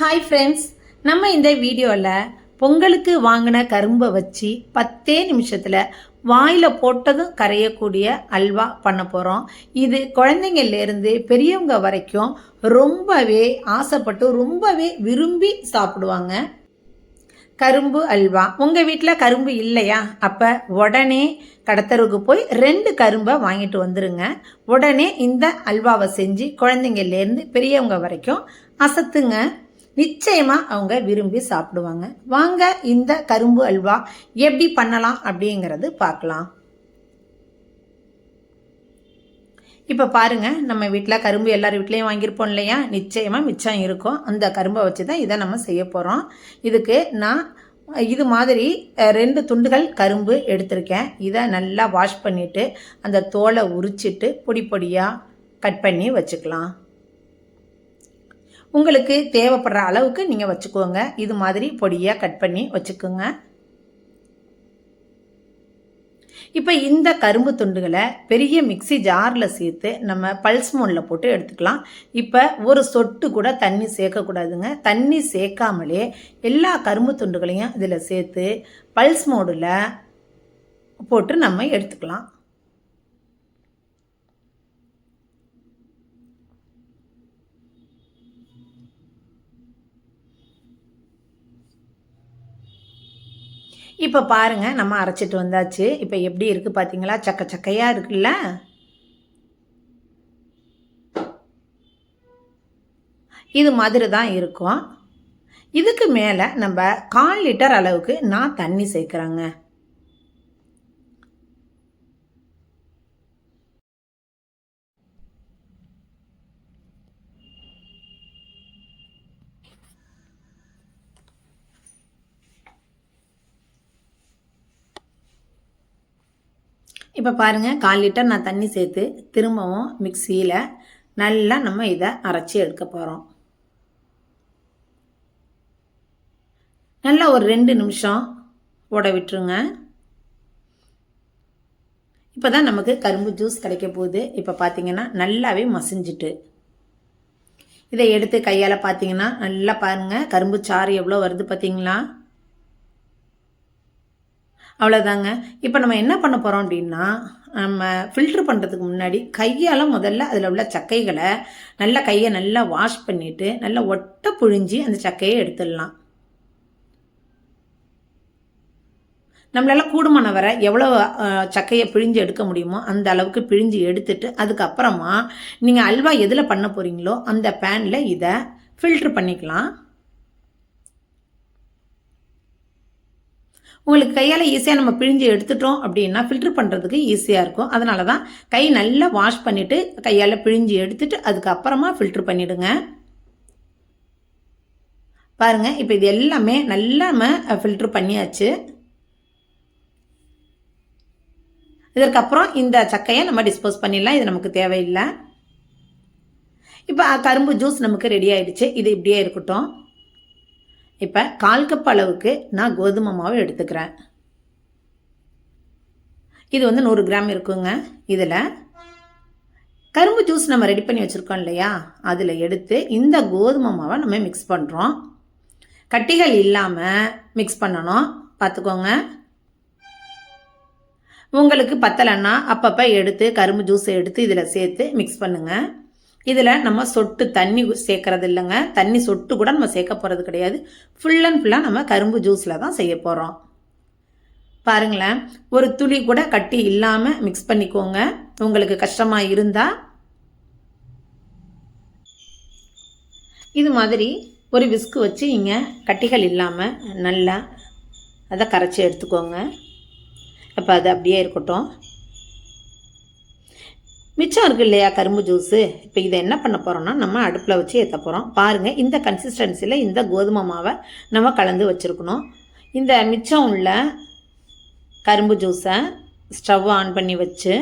Hi friends நம்ம இந்த வீடியோவில் பொங்கலுக்கு வாங்கின கரும்பை வச்சு பத்தே நிமிஷத்தில் வாயில் போட்டதும் கரையக்கூடிய அல்வா பண்ண போகிறோம் இது குழந்தைங்கள்லேருந்து பெரியவங்க வரைக்கும் ரொம்பவே ஆசைப்பட்டு ரொம்பவே விரும்பி சாப்பிடுவாங்க. கரும்பு அல்வா. உங்கள் வீட்டில் கரும்பு இல்லையா? அப்போ உடனே கடத்தருக்கு போய் ரெண்டு கரும்பை வாங்கிட்டு வந்துடுங்க உடனே இந்த அல்வாவை செஞ்சு குழந்தைங்கள்லேருந்து பெரியவங்க வரைக்கும் அசத்துங்க. நிச்சயமாக அவங்க விரும்பி சாப்பிடுவாங்க. வாங்க இந்த கரும்பு அல்வா எப்படி பண்ணலாம் அப்படிங்கிறது பார்க்கலாம். இப்போ பாருங்கள் நம்ம வீட்டில் கரும்பு எல்லார் வீட்லேயும் வாங்கியிருப்போம் இல்லையா? நிச்சயமாக மிச்சம் இருக்கும். அந்த கரும்பை வச்சு தான் இதை நம்ம செய்ய போகிறோம் இதுக்கு நான் இது மாதிரி ரெண்டு துண்டுகள் கரும்பு எடுத்திருக்கேன். இதை நல்லா வாஷ் பண்ணிவிட்டு அந்த தோலை உரிச்சிட்டு பொடி பொடியாக கட் பண்ணி வச்சுக்கலாம். உங்களுக்கு தேவைப்படுற அளவுக்கு நீங்கள் வச்சுக்கோங்க. இது மாதிரி பொடியாக கட் பண்ணி வச்சுக்கோங்க. இப்போ இந்த கரும்பு துண்டுகளை பெரிய மிக்ஸி ஜாரில் சேர்த்து நம்ம பல்ஸ் மோனில் போட்டு எடுத்துக்கலாம். இப்போ ஒரு சொட்டு கூட தண்ணி சேர்க்கக்கூடாதுங்க. தண்ணி சேர்க்காமலே எல்லா கரும்பு துண்டுகளையும் இதில் சேர்த்து பல்ஸ் மோடில் போட்டு நம்ம எடுத்துக்கலாம். இப்போ பாருங்கள் நம்ம அரைச்சிட்டு வந்தாச்சு. இப்போ எப்படி இருக்குது பார்த்தீங்களா சக்க சக்கையாக இருக்குல்ல? இது மாதிரி தான் இருக்கும். இதுக்கு மேலே நம்ம கால் லிட்டர் அளவுக்கு நான் தண்ணி சேர்க்குறேங்க. இப்போ பாருங்கள் கால் லிட்டர் நான் தண்ணி சேர்த்து திரும்பவும் மிக்சியில் நல்லா நம்ம இதை அரைச்சி எடுக்க போகிறோம் நல்லா ஒரு ரெண்டு நிமிஷம் ஓட விட்டுருங்க. இப்போ தான் நமக்கு கரும்பு ஜூஸ் கிடைக்க போகுது. இப்போ பார்த்தீங்கன்னா நல்லாவே மசிஞ்சிட்டு. இதை எடுத்து கையால் பார்த்தீங்கன்னா நல்லா பாருங்கள் கரும்பு சாறு எவ்வளோ வருது பார்த்தீங்களா அவ்வளோதாங்க இப்போ நம்ம என்ன பண்ண போகிறோம் அப்படின்னா நம்ம ஃபில்ட்ரு பண்ணுறதுக்கு முன்னாடி கையால் முதல்ல அதில் உள்ள சக்கைகளை நல்லா கையை நல்லா வாஷ் பண்ணிவிட்டு நல்லா ஒட்டை புழிஞ்சி அந்த சக்கையை எடுத்துடலாம். நம்மளால கூடுமான வரை எவ்வளோ சக்கையை பிழிஞ்சு எடுக்க முடியுமோ அந்த அளவுக்கு பிழிஞ்சு எடுத்துட்டு அதுக்கப்புறமா நீங்கள் அல்வா எதில் பண்ண போகிறீங்களோ அந்த பேனில் இதை ஃபில்ட்ரு பண்ணிக்கலாம். உங்களுக்கு கையால் ஈஸியாக நம்ம பிழிஞ்சு எடுத்துட்டோம் அப்படின்னா ஃபில்ட்ரு பண்ணுறதுக்கு ஈஸியாக இருக்கும். அதனால தான் கை நல்லா வாஷ் பண்ணிவிட்டு கையால் பிழிஞ்சு எடுத்துட்டு அதுக்கப்புறமா ஃபில்ட்ரு பண்ணிவிடுங்க பாருங்கள் இப்போ இது எல்லாமே நல்லா நம்ம ஃபில்ட்ரு பண்ணியாச்சு. இதற்கப்புறம் இந்த சக்கையை நம்ம டிஸ்போஸ் பண்ணிடலாம். இது நமக்கு தேவையில்லை. இப்போ கரும்பு ஜூஸ் நமக்கு ரெடி ஆயிடுச்சு. இது இப்படியே இருக்கட்டும். இப்போ கால் கப் அளவுக்கு நான் கோதுமை மாவு எடுத்துக்கிறேன். இது வந்து நூறு கிராம் இருக்குங்க. இதில் கரும்பு ஜூஸ் நம்ம ரெடி பண்ணி வச்சுருக்கோம் இல்லையா? அதில் எடுத்து இந்த கோதுமை மாவை நம்ம மிக்ஸ் பண்ணுறோம் கட்டிகள் இல்லாமல் மிக்ஸ் பண்ணணும். பார்த்துக்கோங்க உங்களுக்கு பத்தலைன்னா அப்பப்போ எடுத்து கரும்பு ஜூஸை எடுத்து இதில் சேர்த்து மிக்ஸ் பண்ணுங்கள் இதில் நம்ம சொட்டு தண்ணி சேர்க்கறது இல்லைங்க. தண்ணி சொட்டு கூட நம்ம சேர்க்க போகிறது கிடையாது. ஃபுல் அண்ட் ஃபுல்லாக நம்ம கரும்பு ஜூஸில் தான் செய்ய போகிறோம் பாருங்களேன். ஒரு துளி கூட கட்டி இல்லாமல் மிக்ஸ் பண்ணிக்கோங்க. உங்களுக்கு கஷ்டமாக இருந்தால் இது மாதிரி ஒரு விஸ்கு வச்சு இங்கே கட்டிகள் இல்லாமல் நல்லா அதை கரைச்சி எடுத்துக்கோங்க. அப்போ அது அப்படியே இருக்கட்டும். மிச்சம் இருக்கு இல்லையா கரும்பு ஜூஸு இப்போ இதை என்ன பண்ண போகிறோம்னா நம்ம அடுப்பில் வச்சு ஏற்ற போகிறோம் பாருங்கள் இந்த கன்சிஸ்டன்சியில் இந்த கோதுமை மாவை நம்ம கலந்து வச்சுருக்கணும். இந்த மிச்சம் உள்ள கரும்பு ஜூஸை ஸ்டவ் ஆன் பண்ணி வச்சு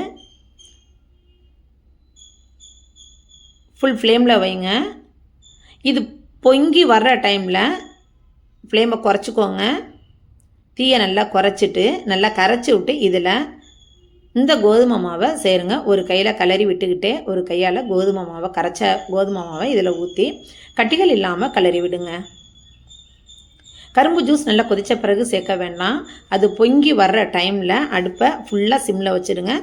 ஃபுல் ஃப்ளேமில் வைங்க. இது பொங்கி வர்ற டைமில் ஃப்ளேமை குறைச்சிக்கோங்க. தீயை நல்லா குறைச்சிட்டு நல்லா கரைச்சி விட்டு இதில் இந்த கோதுமை மாவை சேருங்க. ஒரு கையில் கலரி விட்டுக்கிட்டே ஒரு கையால் கோதுமை மாவை கரைச்ச கோதுமை மாவை இதில் ஊற்றி கட்டிகள் இல்லாமல் கலரி விடுங்க. கரும்பு ஜூஸ் நல்லா கொதித்த பிறகு சேர்க்க வேண்டாம். அது பொங்கி வர்ற டைமில் அடுப்பை ஃபுல்லாக சிம்மில் வச்சுடுங்க.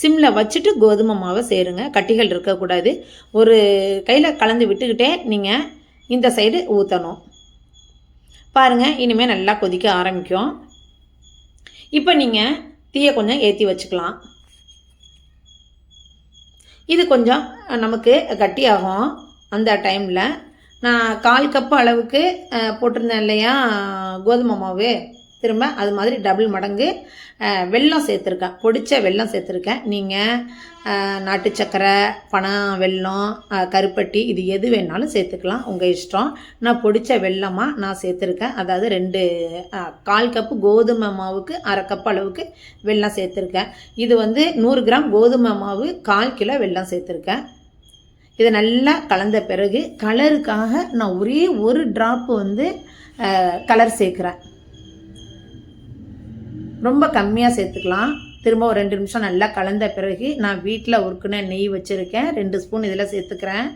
சிம்மில் வச்சுட்டு கோதுமை மாவை சேருங்க. கட்டிகள் இருக்கக்கூடாது. ஒரு கையில் கலந்து விட்டுக்கிட்டே நீங்கள் இந்த சைடு ஊற்றணும் பாருங்கள் இனிமேல் நல்லா கொதிக்க ஆரம்பிக்கும். இப்போ நீங்கள் தீயை கொஞ்சம் ஏற்றி வச்சுக்கலாம். இது கொஞ்சம் நமக்கு கட்டியாகும் அந்த டைமில் நான் கால் கப்பு அளவுக்கு போட்டிருந்தேன் இல்லையா கோதுமை மாவு. திரும்ப அது மாதிரி டபுள் மடங்கு வெள்ளம் வெல்லம் சேர்த்துருக்கேன். பொடிச்ச வெல்லம் சேர்த்துருக்கேன். நீங்கள் நாட்டு சக்கரை பனம் வெல்லம் கருப்பட்டி இது எது வேணாலும் சேர்த்துக்கலாம். உங்கள் இஷ்டம். நான் பொடிச்ச வெல்லமாக நான் சேர்த்துருக்கேன். அதாவது ரெண்டு கால் கப்பு கோதுமை மாவுக்கு அரை கப் அளவுக்கு வெல்லம் சேர்த்துருக்கேன். இது வந்து நூறு கிராம் கோதுமை மாவு கால் கிலோ வெல்லம் சேர்த்துருக்கேன். இதை நல்லா கலந்த பிறகு கலருக்காக நான் ஒரே ஒரு ட்ராப்பு வந்து கலர் சேர்க்குறேன். ரொம்ப கம்மியாக சேர்த்துக்கலாம். திரும்ப ஒரு ரெண்டு நிமிஷம் நல்லா கலந்த பிறகு நான் வீட்டில் உருக்குன நெய் வச்சுருக்கேன். ரெண்டு ஸ்பூன் இதில் சேர்த்துக்கிறேன்.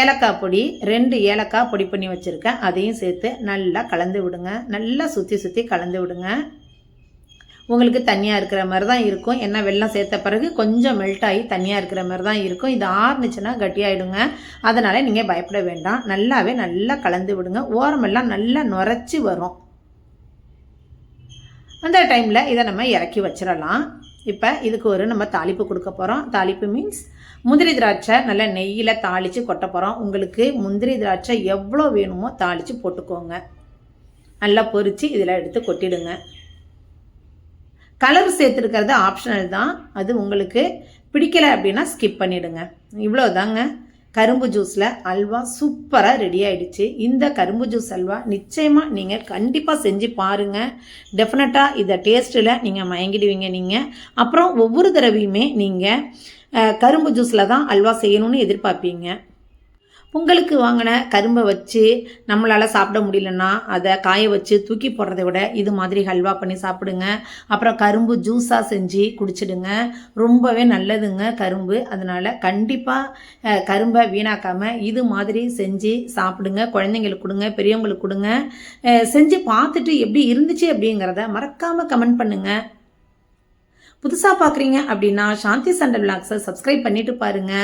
ஏலக்காய் பொடி ரெண்டு ஏலக்காய் பொடி பண்ணி வச்சுருக்கேன். அதையும் சேர்த்து நல்லா கலந்து விடுங்க. நல்லா சுற்றி சுற்றி கலந்து விடுங்க. உங்களுக்கு தண்ணியாக இருக்கிற மாதிரி தான் இருக்கும். ஏன்னா வெள்ளம் சேர்த்த பிறகு கொஞ்சம் மெல்ட் ஆகி தனியாக இருக்கிற மாதிரி தான் இருக்கும். இது ஆறுனுச்சுன்னா கட்டியாயிடுங்க. அதனால் நீங்கள் பயப்பட வேண்டாம். நல்லாவே நல்லா கலந்து விடுங்க. ஓரமெல்லாம் நல்லா நுரைச்சி வரும். அந்த டைமில் இதை நம்ம இறக்கி வச்சிடலாம். இப்போ இதுக்கு ஒரு நம்ம தாளிப்பு கொடுக்க போகிறோம் தாளிப்பு மீன்ஸ் முந்திரி திராட்சை நல்லா நெய்யில் தாளித்து கொட்ட போகிறோம் உங்களுக்கு முந்திரி திராட்சை எவ்வளோ வேணுமோ தாளித்து போட்டுக்கோங்க. நல்லா பொறித்து இதில் எடுத்து கொட்டிடுங்க. கலர் சேர்த்துருக்கிறது ஆப்ஷனல் தான். அது உங்களுக்கு பிடிக்கலை அப்படின்னா ஸ்கிப் பண்ணிவிடுங்க இவ்வளோ தாங்க கரும்பு ஜூஸில் அல்வா சூப்பராக ரெடி ஆகிடுச்சு இந்த கரும்பு ஜூஸ் அல்வா நிச்சயமாக நீங்கள் கண்டிப்பாக செஞ்சு பாருங்கள் டெஃபினட்டாக இதை டேஸ்ட்டில் நீங்கள் மயங்கிடுவீங்க நீங்கள் அப்புறம் ஒவ்வொரு தடவையுமே நீங்கள் கரும்பு ஜூஸில் தான் அல்வா செய்யணும்னு எதிர்பார்ப்பீங்க. பொங்கலுக்கு வாங்கின கரும்பை வச்சு நம்மளால் சாப்பிட முடியலன்னா அதை காய வச்சு தூக்கி போடுறதை விட இது மாதிரி ஹல்வா பண்ணி சாப்பிடுங்க. அப்புறம் கரும்பு ஜூஸாக செஞ்சு குடிச்சிடுங்க. ரொம்பவே நல்லதுங்க கரும்பு. அதனால் கண்டிப்பாக கரும்பை வீணாக்காமல் இது மாதிரி செஞ்சு சாப்பிடுங்க. குழந்தைங்களுக்கு கொடுங்க பெரியவங்களுக்கு கொடுங்க. செஞ்சு பார்த்துட்டு எப்படி இருந்துச்சு அப்படிங்கிறத மறக்காமல் கமெண்ட் பண்ணுங்கள் புதுசாக பார்க்குறீங்க அப்படின்னா சாந்தி சண்டல் விளாக்ஸை சப்ஸ்கிரைப் பண்ணிட்டு பாருங்க.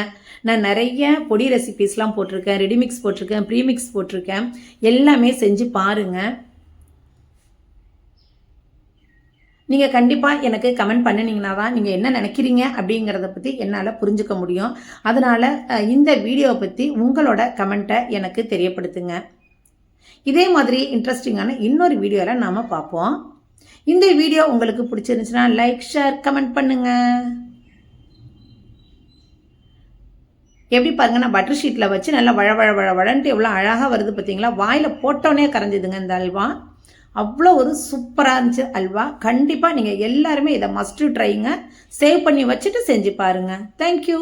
நான் நிறைய பொடி ரெசிபீஸ்லாம் போட்டிருக்கேன் ரெடிமிக்ஸ் போட்டிருக்கேன் ப்ரீமிக்ஸ் போட்டிருக்கேன். எல்லாமே செஞ்சு பாருங்க. நீங்கள் கண்டிப்பாக எனக்கு கமெண்ட் பண்ணினீங்கன்னா தான் நீங்கள் என்ன நினைக்கிறீங்க அப்படிங்கிறத பற்றி என்னால் புரிஞ்சுக்க முடியும். அதனால் இந்த வீடியோவை பற்றி உங்களோட கமெண்ட்டை எனக்கு தெரியப்படுத்துங்க. இதே மாதிரி இன்ட்ரெஸ்டிங்கான இன்னொரு வீடியோவில் நாம் பார்ப்போம். இந்த வீடியோ உங்களுக்கு பிடிச்சிருந்துச்சுன்னா லைக் ஷேர் கமெண்ட் பண்ணுங்க. எப்படி பாருங்கன்னா நான் பட்டர் ஷீட்டில் வச்சு நல்லா வழ வழ வழ வழன்ட்டு எவ்வளோ அழகாக வருது பார்த்தீங்களா? வாயில் போட்டோன்னே கரைஞ்சிதுங்க இந்த அல்வா. அவ்வளோ ஒரு சூப்பராக இருந்துச்சு அல்வா. கண்டிப்பாக நீங்கள் எல்லாருமே இதை மஸ்ட்டு ட்ரைங்க சேவ் பண்ணி வச்சுட்டு செஞ்சு பாருங்கள் தேங்க்யூ